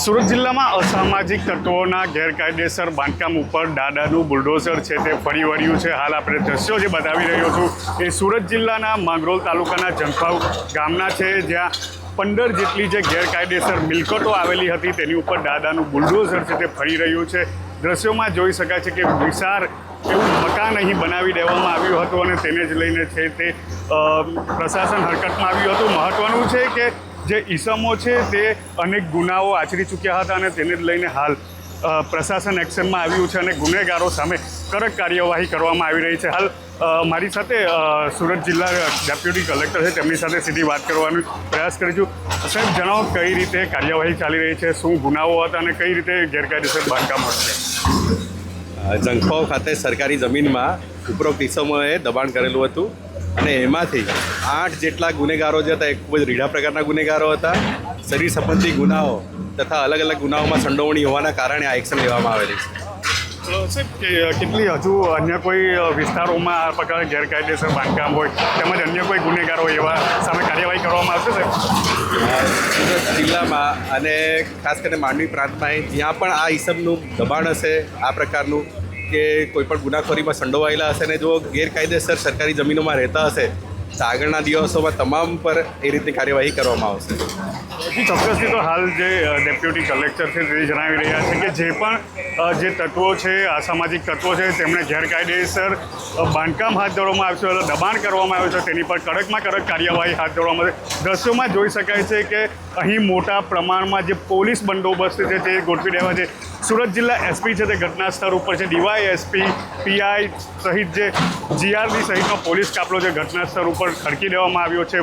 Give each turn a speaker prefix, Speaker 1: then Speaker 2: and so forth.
Speaker 1: સુરત જિલ્લામાં અસામાજિક તત્વોના ગેરકાયદેસર બાંધકામ ઉપર દાદાનું બુલડોઝર છે તે ફરી વળ્યું છે. હાલ આપણે દ્રશ્યો જે બતાવી રહ્યો છું એ સુરત જિલ્લાના માંગરોલ તાલુકાના જંખાવ ગામના છે, જ્યાં પંદર જેટલી જે ગેરકાયદેસર મિલકતો આવેલી હતી તેની ઉપર દાદાનું બુલડોઝર છે તે ફરી રહ્યું છે. દ્રશ્યોમાં જોઈ શકાય છે કે વિશાળ એવું મકાન અહીં બનાવી દેવામાં આવ્યું હતું અને તેને જ લઈને છે તે પ્રશાસન હરકતમાં આવ્યું હતું. મહત્ત્વનું છે કે જે ઈસમો છે તે અનેક ગુનાઓ આચરી ચૂક્યા હતા અને તેને લઈને હાલ પ્રશાસન એક્શનમાં આવ્યું છે અને ગુનેગારો સામે કડક કાર્યવાહી કરવામાં આવી રહી છે. હાલ મારી સાથે સુરત જિલ્લા ડેપ્યુટી કલેક્ટર છે, તેમની સાથે સીધી વાત કરવાનો પ્રયાસ કરીશું. સાહેબ, જણાવો કઈ રીતે કાર્યવાહી ચાલી રહી છે, શું ગુનાઓ હતા અને કઈ રીતે ગેરકાયદેસર બાંધકામ હશે
Speaker 2: જંખવાવ ખાતે સરકારી જમીનમાં ઉપરોક્ત ઇસમોએ દબાણ કરેલું હતું. અને એમાંથી આઠ જેટલા ગુનેગારો જે હતા એ ખૂબ જ રીઢા પ્રકારના ગુનેગારો હતા. શરીર સંબંધી ગુનાઓ તથા અલગ અલગ ગુનાઓમાં સંડોવણી હોવાના કારણે આ એક્શન લેવામાં આવેલી છે.
Speaker 1: કે- કેટલી હજુ અન્ય કોઈ વિસ્તારોમાં આ પ્રકારે ગેરકાયદેસર બાંધકામ હોય તેમજ અન્ય કોઈ ગુનેગારો એવા સામે કાર્યવાહી કરવામાં આવશે
Speaker 2: સર સુરત જિલ્લામાં અને ખાસ કરીને માંડવી પ્રાંતમાં જ્યાં પણ આ હિસાબનું દબાણ હશે આ પ્રકારનું કે કોઈ પણ ગુનાખોરીમાં સંડોવાયેલા હશે ને જો ગેરકાયદેસર સરકારી જમીનોમાં રહેતા હશે, તો આગળના દિવસોમાં તમામ પર એ રીતની કાર્યવાહી કરવામાં આવશે.
Speaker 1: ચોક્કસથી તો હાલ જે ડેપ્યુટી કલેક્ટર છે તે જણાવી રહ્યા છે કે જે પણ જે તત્વો છે, અસામાજિક તત્વો છે, તેમણે ગેરકાયદેસર બાંધકામ હાથ ધરવામાં આવ્યું છે દબાણ કરવામાં આવ્યું છે, તેની પર કડકમાં કડક કાર્યવાહી હાથ ધરવામાં આવે દ્રશ્યોમાં જોઈ શકાય છે કે અહીં મોટા પ્રમાણમાં જે પોલીસ બંદોબસ્ત છે તે ગોઠવી દેવા છે. સુરત જિલ્લા એસપી છે તે ઘટના સ્થળ ઉપર છે. ડીવાય એસપી પીઆઈ સહિત જે જીઆરડી સહિતનો પોલીસ કાફલો જે ઘટના સ્થળ ઉપર ખડકી દેવામાં આવ્યો છે.